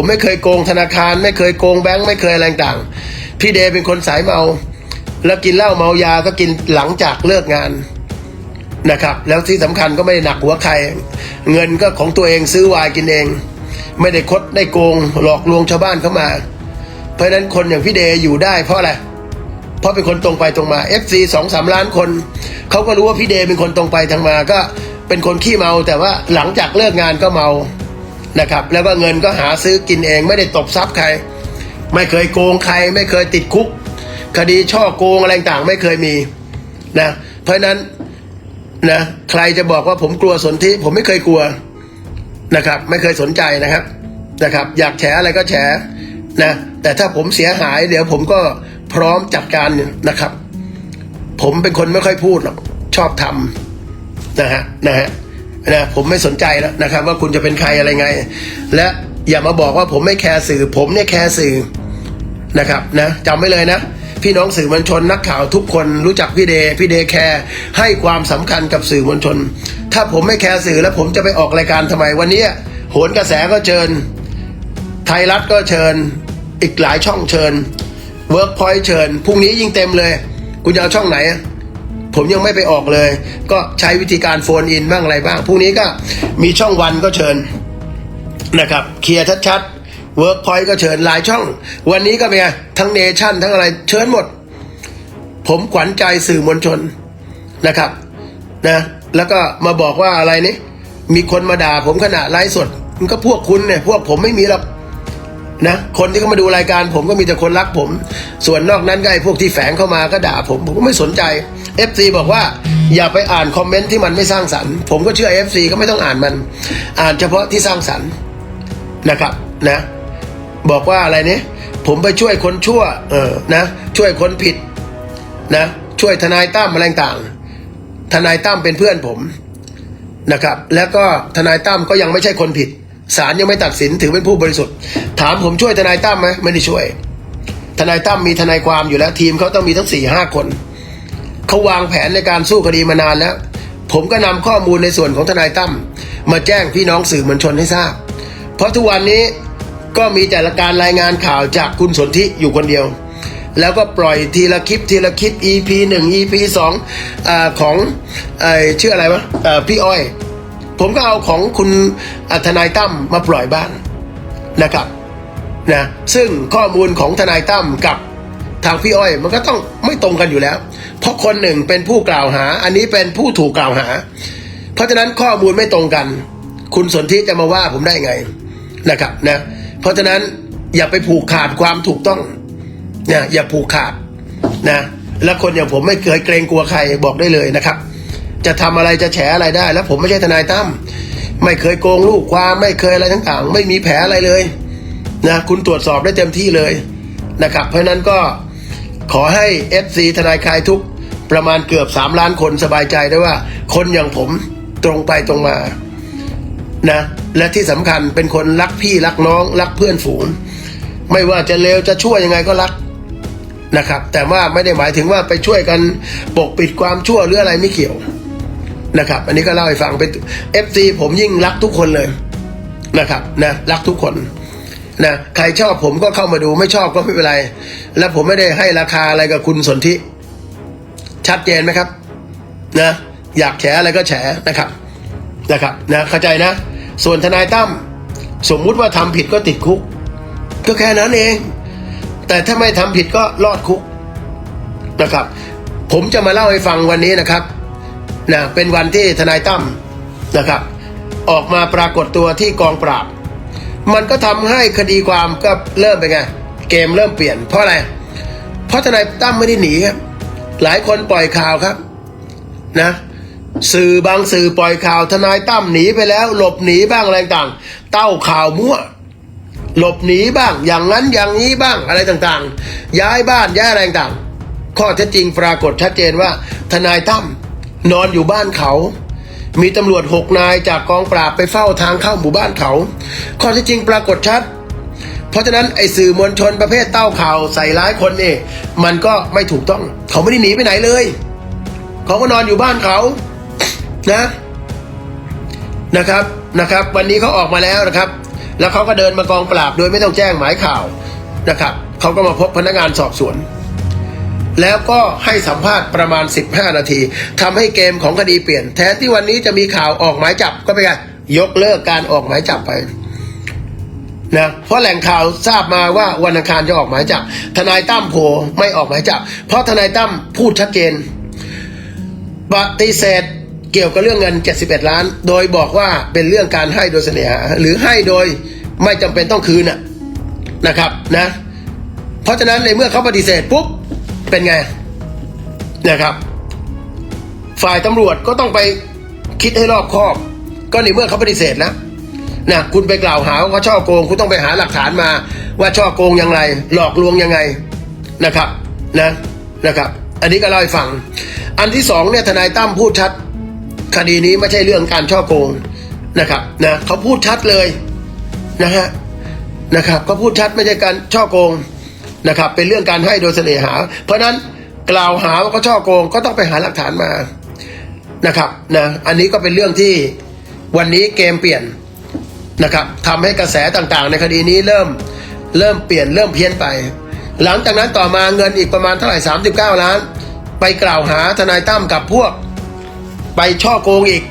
ผมไม่เคยโกงธนาคาร ไม่เคยโกงแบงค์ไม่เคยอะไรต่างพี่เดย์เป็นคนสายเมา แล้วกินเหล้าเมายาก็กินหลังจากเลิกงานนะครับ แล้วที่สำคัญก็ไม่ได้หนักหัวใคร เงินก็ของตัวเองซื้อวายกินเอง ไม่ได้คดได้โกงหลอกลวงชาวบ้านเข้ามา เพราะฉะนั้นคนอย่างพี่เดย์อยู่ได้เพราะอะไรเพราะเป็นคนตรงไปตรงมา FC สองสามล้านคน เขาก็รู้ว่าพี่เดย์เป็นคนตรงไปทางมาก็เป็นคนขี้เมาแต่ว่าหลังจากเลิกงานก็เมา นะครับ แล้วก็เงินก็หาซื้อกินเองไม่ได้ตบทรัพย์ใคร ไม่เคยโกงใคร ไม่เคยติดคุก คดีช่อโกงอะไรต่างไม่เคยมีนะเพราะนั้นนะใครจะบอกว่าผมกลัวสนธิผมไม่เคยกลัวนะครับ ไม่เคยสนใจนะครับนะครับ อยากแฉอะไรก็แฉนะแต่ถ้าผมเสียหายเดี๋ยวผมก็พร้อมจัดการนะครับ ผมเป็นคนไม่ค่อยพูดหรอกชอบทำนะฮะนะฮะ นะผมไม่สนใจแล้วนะครับ ว่าคุณจะเป็นใครอะไรไง และอย่ามาบอกว่าผมไม่แคร์สื่อ ผมเนี่ยแคร์สื่อนะครับนะจำไว้เลยนะพี่น้องสื่อมวลชนนักข่าวทุกคนรู้จักพี่เดย์พี่เดย์แคร์ให้ความสำคัญกับสื่อมวลชน ถ้าผมไม่แคร์สื่อแล้วผมจะไปออกรายการทำไมวันนี้โหนกระแสก็เชิญ ไทยรัฐก็เชิญ อีกหลายช่องเชิญเวิร์กพอยต์เชิญพรุ่งนี้ยิ่งเต็มเลย คุณจะเอาช่องไหน ผมยังไม่ไปออกเลย ก็ใช้วิธีการโฟนอินบ้างอะไรบ้างพรุ่งนี้ก็มีช่องวันก็เชิญนะครับเคลียร์ชัดๆเวิร์กพอยต์ก็เชิญหลายช่อง วันนี้ก็เป็นไงทั้งเนชั่นทั้งอะไรเชิญหมด ผมขวัญใจสื่อมวลชนนะครับนะแล้วก็มาบอกว่าอะไรนี่มีคนมาด่าผมขณะไลฟ์สด มันก็พวกคุณเนี่ยพวกผมไม่มีหรอกนะคนที่เขามาดูรายการผมก็มีแต่คนรักผม ส่วนนอกนั้นก็ไอ้พวกที่แฝงเข้ามาก็ด่าผม ผมก็ไม่สนใจ FC บอกว่าอย่าไปอ่านคอมเมนต์ที่มันไม่สร้างสรรค์ ผมก็เชื่อ FC ก็ไม่ต้องอ่านมัน อ่านเฉพาะที่สร้างสรรค์นะครับนะ บอกว่าอะไรเนี่ยผมไปช่วยคนชั่วเออนะช่วยคนผิดนะช่วยทนายตั้มอะไรต่าง ทนายตั้มเป็นเพื่อนผมนะครับ แล้วก็ทนายตั้มก็ยังไม่ใช่คนผิดศาลยังไม่ตัดสินถือเป็นผู้บริสุทธิ์ ถามผมช่วยทนายตั้มไหมไม่ได้ช่วย ทนายตั้มมีทนายความอยู่แล้วทีมเขาต้องมีทั้งสี่ห้าคน เขาวางแผนในการสู้คดีมานานแล้ว ผมก็นำข้อมูลในส่วนของทนายตั้มมาแจ้งพี่น้องสื่อมวลชนให้ทราบ เพราะทุกวันนี้ก็มีแต่ละการรายงานข่าวจากคุณสนธิอยู่คนเดียว แล้วก็ปล่อยทีละคลิปทีละคลิป EP หนึ่ง EP สองของอชื่ออะไรวะพี่อ้อย ผมก็เอาของคุณทนายตั้มมาปล่อยบ้างนะครับนะซึ่งข้อมูลของทนายตั้มกับ ทางพี่อ้อย มันก็ต้องไม่ตรงกันอยู่แล้ว เพราะคนหนึ่งเป็นผู้กล่าวหา อันนี้เป็นผู้ถูกกล่าวหา เพราะฉะนั้นข้อมูลไม่ตรงกัน คุณสนธิจะมาว่าผมได้ไงนะครับนะเพราะฉะนั้นอย่าไปผูกขาดความถูกต้องนะอย่าผูกขาดนะแล้วคนอย่างผมไม่เคยเกรงกลัวใครบอกได้เลยนะครับ จะทำอะไรจะแฉอะไรได้ แล้วผมไม่ใช่ทนายตั้มไม่เคยโกงลูกความไม่เคยอะไรต่างๆไม่มีแผลอะไรเลยนะคุณตรวจสอบได้เต็มที่เลยนะครับ เพราะฉะนั้นก็ ขอให้ FC ทนายคลายทุกประมาณเกือบ 3 ล้านคนสบายใจได้ว่า คนอย่างผมตรงไปตรงมานะและที่สำคัญเป็นคนรักพี่รักน้อง รักเพื่อนฝูง ไม่ว่าจะเลวจะชั่วยังไงก็รักนะครับ แต่ว่าไม่ได้หมายถึงว่าไปช่วยกันปกปิดความชั่วหรืออะไรไม่เกี่ยวนะครับ อันนี้ก็เล่าให้ฟังเป็นเอฟซีผมยิ่งรักทุกคนเลยนะครับนะรักทุกคน นะใครชอบผมก็เข้ามาดูไม่ชอบก็ไม่เป็นไร และผมไม่ได้ให้ราคาอะไรกับคุณสนธิชัดเจนไหมครับนะอยากแฉอะไรก็แฉนะครับนะครับนะเข้าใจนะ ส่วนทนายตั้มสมมุติว่าทำผิดก็ติดคุก ก็แค่นั้นเอง แต่ถ้าไม่ทำผิดก็รอดคุกนะครับ ผมจะมาเล่าให้ฟังวันนี้นะครับนะเป็นวันที่ทนายตั้มนะครับ ออกมาปรากฏตัวที่กองปราบ มันก็ทำให้คดีความก็เริ่มเป็นไง เกมเริ่มเปลี่ยน เพราะอะไร เพราะทนายตั้มไม่ได้หนีครับ หลายคนปล่อยข่าวครับ นะ สื่อบางสื่อปล่อยข่าวทนายตั้มหนีไปแล้ว หลบหนีบ้างอะไรต่างเต้าข่าวมั่ว หลบหนีบ้าง อย่างนั้นอย่างนี้บ้างอะไรต่างๆ ย้ายบ้านย้ายอะไรต่างข้อเท็จจริงปรากฏชัดเจนว่า ทนายตั้มนอนอยู่บ้านเขา มีตำรวจหกนายจากกองปราบไปเฝ้าทางเข้าหมู่บ้านเขา ข้อเท็จจริงปรากฏชัด เพราะฉะนั้นไอ้สื่อมวลชนประเภทเต้าข่าวใส่ร้ายคนนี่มันก็ไม่ถูกต้อง เขาไม่ได้หนีไปไหนเลย เขาก็นอนอยู่บ้านเขานะนะครับนะครับ วันนี้เขาออกมาแล้วนะครับ แล้วเขาก็เดินมากองปราบโดยไม่ต้องแจ้งหมายข่าวนะครับเขาก็มาพบพนักงานสอบสวน แล้วก็ให้สัมภาษณ์ประมาณ 15 นาทีทำให้เกมของคดีเปลี่ยน แทนที่วันนี้จะมีข่าวออกหมายจับก็ไปนไงยกเลิกการออกหมายจับไปนะเพราะแหล่งข่าวทราบมาว่าวันอังคารจะออกหมายจับ ทนายตั้มโผไม่ออกหมายจับ เพราะทนายตั้มพูดชัดเจนปฏิเสธเกี่ยวกับเรื่องเงิน 71 ล้าน โดยบอกว่าเป็นเรื่องการให้โดยเสน่หาหรือให้โดยไม่จำเป็นต้องคืนนะครับนะ เพราะฉะนั้นในเมื่อเขาปฏิเสธปุ๊บ เป็นไงนะครับ ฝ่ายตำรวจก็ต้องไปคิดให้รอบคอบ ก็ในเมื่อเขาปฏิเสธแล้วนะคุณไปกล่าวหาว่าเขาช่อโกง คุณต้องไปหาหลักฐานมา ว่าช่อโกงยังไง หลอกลวงยังไงนะครับนะนะครับ อันนี้ก็เล่าให้ฟัง อันที่สองเนี่ยทนายตั้มพูดชัด คดีนี้ไม่ใช่เรื่องการช่อโกงนะครับนะเขาพูดชัดเลยนะฮะนะครับเขาพูดชัดไม่ใช่การช่อโกง นะครับ เป็นเรื่องการให้โดยเสน่หา เพราะนั้นกล่าวหาว่าเขาช่อโกงก็ต้องไปหาหลักฐานมานะครับนะอันนี้ก็เป็นเรื่องที่วันนี้เกมเปลี่ยนนะครับทำให้กระแสต่างๆ ในคดีนี้เริ่มเริ่มเปลี่ยนเริ่มเพี้ยนไป หลังจากนั้นต่อมาเงินอีกประมาณเท่าไหร่39 ล้าน ไปกล่าวหาทนายตั้มกับพวก ไปช่อโกงอีก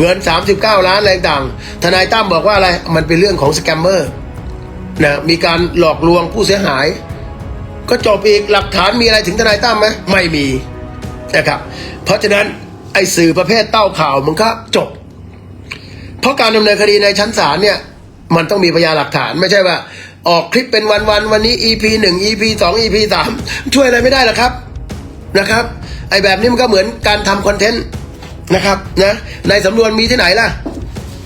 เงิน 39 ล้านอะไรต่างทนายตั้มบอกว่าอะไรมันเป็นเรื่องของสแกมเมอร์ นะมีการหลอกลวงผู้เสียหาย ก็จบอีกหลักฐานมีอะไรถึงทนายตั้มไหมไม่มีนะครับ เพราะฉะนั้นไอ้สื่อประเภทเต้าข่าวมันก็จบ เพราะการดำเนินคดีในชั้นศาลเนี่ยมันต้องมีพยานหลักฐานไม่ใช่ว่า ออกคลิปเป็นวันวันวันนี้ EP หนึ่ง EP สอง EP สามช่วยอะไรไม่ได้หรอกครับนะครับ ไอ้แบบนี้มันก็เหมือนการทำคอนเทนต์นะครับนะในสำนวนมีที่ไหนล่ะ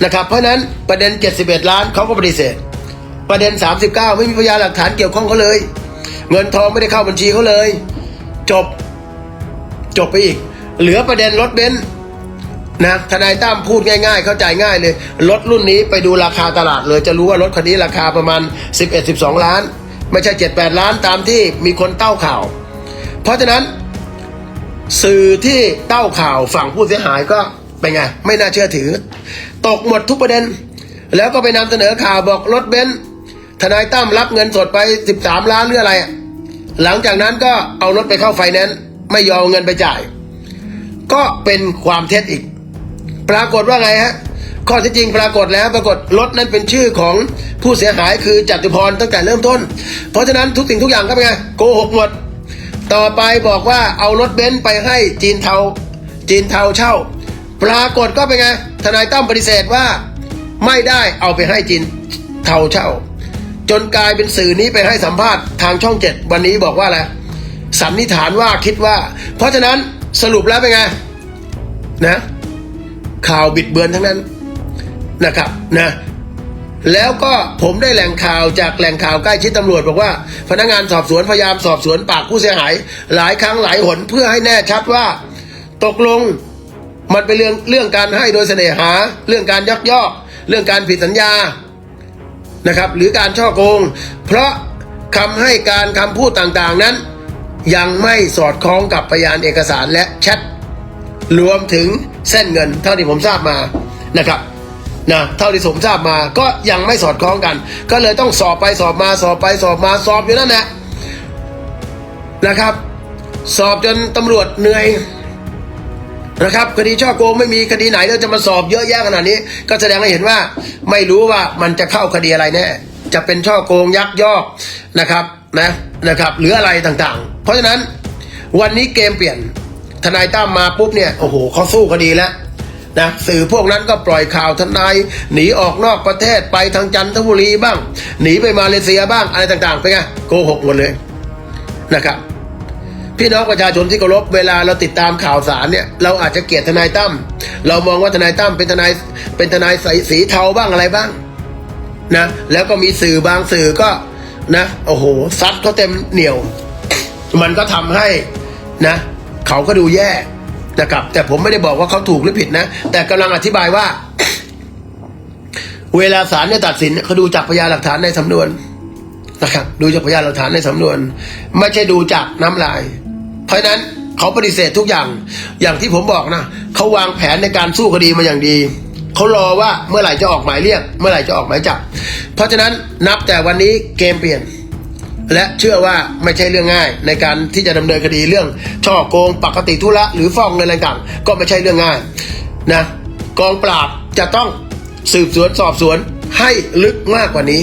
นะครับ เพราะฉะนั้นประเด็น 71 ล้านเขาก็ปฏิเสธ ประเด็น 39 ไม่มีพยานหลักฐานเกี่ยวข้องเขาเลย เงินทองไม่ได้เข้าบัญชีเขาเลย จบ จบไปอีก เหลือประเด็นรถเบนซ์นะทนายตั้มพูดง่าย ๆ เข้าใจง่ายเลย รถรุ่นนี้ไปดูราคาตลาดเลยจะรู้ว่ารถคันนี้ราคาประมาณ 11-12 ล้าน ไม่ใช่ 7-8 ล้านตามที่มีคนเต้าข่าว เพราะฉะนั้น สื่อที่เต้าข่าวฝั่งผู้เสียหายก็เป็นไง ไม่น่าเชื่อถือ ตกหมดทุกประเด็น แล้วก็ไปนำเสนอข่าวบอกรถเบนซ์ ทนายตั้มรับเงินสดไป 13 ล้านหรืออะไร หลังจากนั้นก็เอารถไปเข้าไฟแนนซ์ไม่ยอมเอเงินไปจ่าย ก็เป็นความเท็จอีก ปรากฏว่าไงฮะ ข้อท็จจริงปรากฏแล้วปรากฏรถนั้นเป็นชื่อของผู้เสียหายคือจตุพรตั้งแต่เริ่มต้น เพราะฉะนั้นทุกสิ่งทุกอย่างก็เป็นไงโกหกหมด ต่อไปบอกว่าเอารถเบนซ์ไปให้จีนเทาจีนเทาเช่า ปรากฏก็เป็นไงทนายตั้มปฏิเสธว่า ไม่ได้เอาไปให้จีนเทาเช่า จนกลายเป็นสื่อนี้ไปให้สัมภาษณ์ทางช่องเจ็ดวันนี้บอกว่าอะไรสันนิษฐานว่าคิดว่า เพราะฉะนั้นสรุปแล้วเป็นไงนะข่าวบิดเบือนทั้งนั้นนะครับนะแล้วก็ผมได้แหล่งข่าวจากแหล่งข่าวใกล้ชิดตำรวจบอกว่า พนักงานสอบสวนพยายามสอบสวนปากผู้เสียหาย หลายครั้งหลายหนเพื่อให้แน่ชัดว่า ตกลงมันเป็นเรื่องเรื่องการให้โดยเสน่หา เรื่องการยักยอก เรื่องการผิดสัญญา นะครับหรือการช่อโกง เพราะคำให้การคำพูดต่างๆนั้น ยังไม่สอดคล้องกับพยานเอกสารและแชทรวมถึงเส้นเงิน เท่าที่ผมทราบมานะครับนะเท่าที่ผมทราบมาก็ยังไม่สอดคล้องกัน ก็เลยต้องสอบไปสอบมาสอบไปสอบมาสอบอยู่นั่นแหละนะครับ สอบจนตำรวจเหนื่อย นะครับคดีช่อโกงไม่มีคดีไหนแล้วจะมาสอบเยอะแยะขนาดนี้ ก็แสดงให้เห็นว่าไม่รู้ว่ามันจะเข้าคดีอะไรแน่จะเป็นช่อโกงยักยอกนะครับนะนะครับหรืออะไรต่างๆ เพราะฉะนั้นวันนี้เกมเปลี่ยนทนายตั้มมาปุ๊บเนี่ยโอ้โหเขาสู้คดีแล้วนะสื่อพวกนั้นก็ปล่อยข่าวทนายหนีออกนอกประเทศไปทางจันทบุรีบ้าง หนีไปมาเลเซียบ้างอะไรต่างๆไปไงโกหกหมดเลยนะครับ พี่น้องประชาชนที่เคารพเวลาเราติดตามข่าวสารเนี่ยเราอาจจะเกลียดทนายตั้มเรามองว่าทนายตั้มเป็นทนายเป็นทนายสีสีเทาบ้างอะไรบ้างนะแล้วก็มีสื่อบางสื่อก็นะโอ้โหซัดเขาเต็มเหนียว มันก็ทำให้นะเขาก็ดูแย่นะครับแต่ผมไม่ได้บอกว่าเขาถูกหรือผิดนะ แต่กำลังอธิบายว่า เวลาศาลเนี่ยตัดสินเขาดูจากพยานหลักฐานในสำนวนนะครับดูจากพยานหลักฐานในสำนวน ไม่ใช่ดูจากน้ำลาย เพราะนั้นเขาปฏิเสธทุกอย่าง อย่างที่ผมบอกนะเขาวางแผนในการสู้คดีมาอย่างดีเขารอว่าเมื่อไหร่จะออกหมายเรียก เมื่อไหร่จะออกหมายจับ เพราะฉะนั้นนับแต่วันนี้เกมเปลี่ยน และเชื่อว่าไม่ใช่เรื่องง่าย ในการที่จะดำเนินคดีเรื่อง ช่อโกงปกติธุระหรือฟ้องเงินอะไรต่างก็ไม่ใช่เรื่องง่ายนะกองปราบจะต้องสืบสวนสอบสวนให้ลึกมากกว่านี้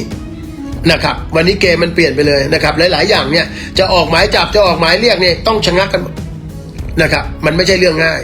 นะครับวันนี้เกมมันเปลี่ยนไปเลยนะครับหลาย ๆ อย่างเนี่ยจะออกหมายจับจะออกหมายเรียกเนี่ยต้องชะงักกันนะครับมันไม่ใช่เรื่องง่าย